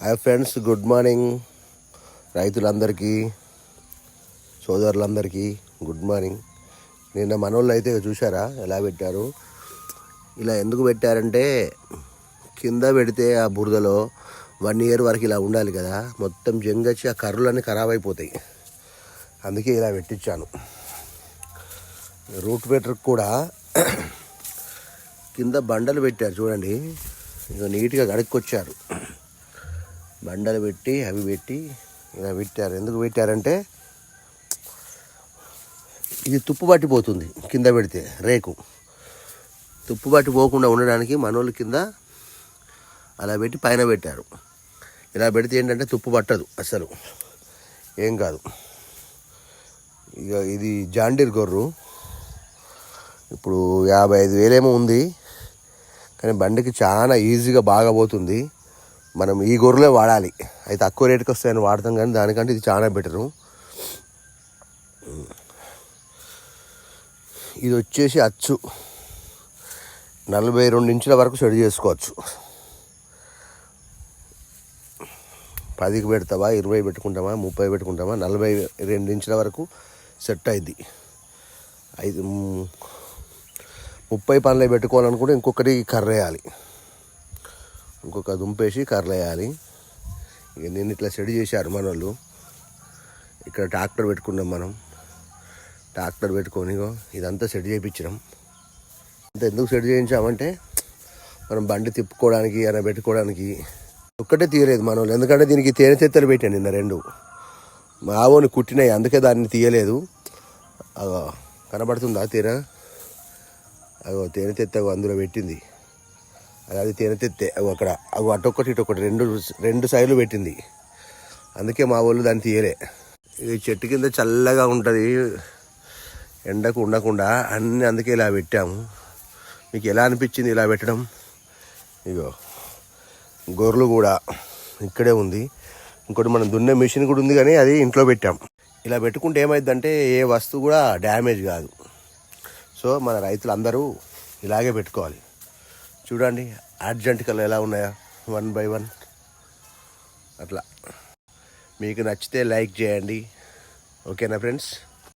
Hi friends good morning. రైతులందరికీ సోదరులందరికీ good morning. నిన్న మనోళ్ళు అయితే చూసారా ఎలా పెట్టారు? ఇలా ఎందుకు పెట్టారంటే కింద పెడితే ఆ బురదలో వన్ ఇయర్ వరకు ఇలా ఉండాలి కదా మొత్తం జంగచ్చి ఆ కర్రలన్నీ ఖరాబ్ అయిపోతాయి. అందుకే ఇలా పెట్టించాను. రూట్ మీటర్ కూడా కింద బండలు పెట్టారు చూడండి. ఇక నీట్గా గడుక్కొచ్చారు. బండలు పెట్టి అవి పెట్టి ఇలా పెట్టారు. ఎందుకు పెట్టారంటే ఇది తుప్పు పట్టిపోతుంది కింద పెడితే రేకు. తుప్పు పట్టి పోకుండా ఉండడానికి మనోళ్ళు కింద అలా పెట్టి పైన పెట్టారు. ఇలా పెడితే ఏంటంటే తుప్పు పట్టదు అసలు ఏం కాదు. ఇక ఇది జాండీర్ గొర్రు. ఇప్పుడు యాభై ఐదు వేలేమో ఉంది. కానీ బండికి చాలా ఈజీగా బాగా పోతుంది. మనం ఈ గొర్రెలే వాడాలి. అయితే తక్కువ రేటుకి వస్తాయని వాడతాం కానీ దానికంటే ఇది చాలా బెటరు ఇది వచ్చేసి అచ్చు. నలభై రెండు ఇంచుల వరకు సెట్ చేసుకోవచ్చు. పదికి పెడతావా ఇరవై పెట్టుకుంటామా ముప్పై పెట్టుకుంటామా నలభై రెండు ఇంచుల వరకు సెట్ అయింది. ఐదు ముప్పై పనులు పెట్టుకోవాలనుకుంటే ఇంకొకటి కర్ర వేయాలి. ఇంకొక దుంపేసి కర్రలు వేయాలి. ఇక నేను ఇట్లా సెట్ చేశారు మన వాళ్ళు ఇక్కడ ట్రాక్టర్ పెట్టుకున్నాం మనం. ట్రాక్టర్ పెట్టుకొని ఇదంతా సెట్ చేయించినాం. అంత ఎందుకు సెట్ చేయించామంటే మనం బండి తిప్పుకోవడానికి అలా పెట్టుకోవడానికి ఒక్కటే తీయలేదు మన వాళ్ళు ఎందుకంటే దీనికి తేనె తెత్తలు పెట్టాను నిన్న రెండు. మా ఆవోని కుట్టినాయి అందుకే దాన్ని తీయలేదు. అగో కనబడుతుందా తేనె? అగో తేనె తెత్త అందులో పెట్టింది. అది అది తేనె తెత్తే అవి అక్కడ అవి అటొక్కటి ఇటొకటి రెండు రెండు సైడ్లు పెట్టింది. అందుకే మా వాళ్ళు దాన్ని తీయలే. ఇది చెట్టు కింద చల్లగా ఉంటుంది. ఎండకు ఉండకుండా అన్నీ అందుకే ఇలా పెట్టాము. మీకు ఎలా అనిపించింది ఇలా పెట్టడం? ఇగో గొర్రెలు కూడా ఇక్కడే ఉంది. ఇంకోటి మనం దున్నే మిషన్ కూడా ఉంది కానీ అది ఇంట్లో పెట్టాం. ఇలా పెట్టుకుంటే ఏమైందంటే ఏ వస్తువు కూడా డ్యామేజ్ కాదు. సో మన రైతులు అందరూ ఇలాగే పెట్టుకోవాలి. చూడండి అర్జెంటికలు ఎలా ఉన్నాయా వన్ బై వన్ అట్లా. మీకు నచ్చితే లైక్ చేయండి. ఓకేనా ఫ్రెండ్స్?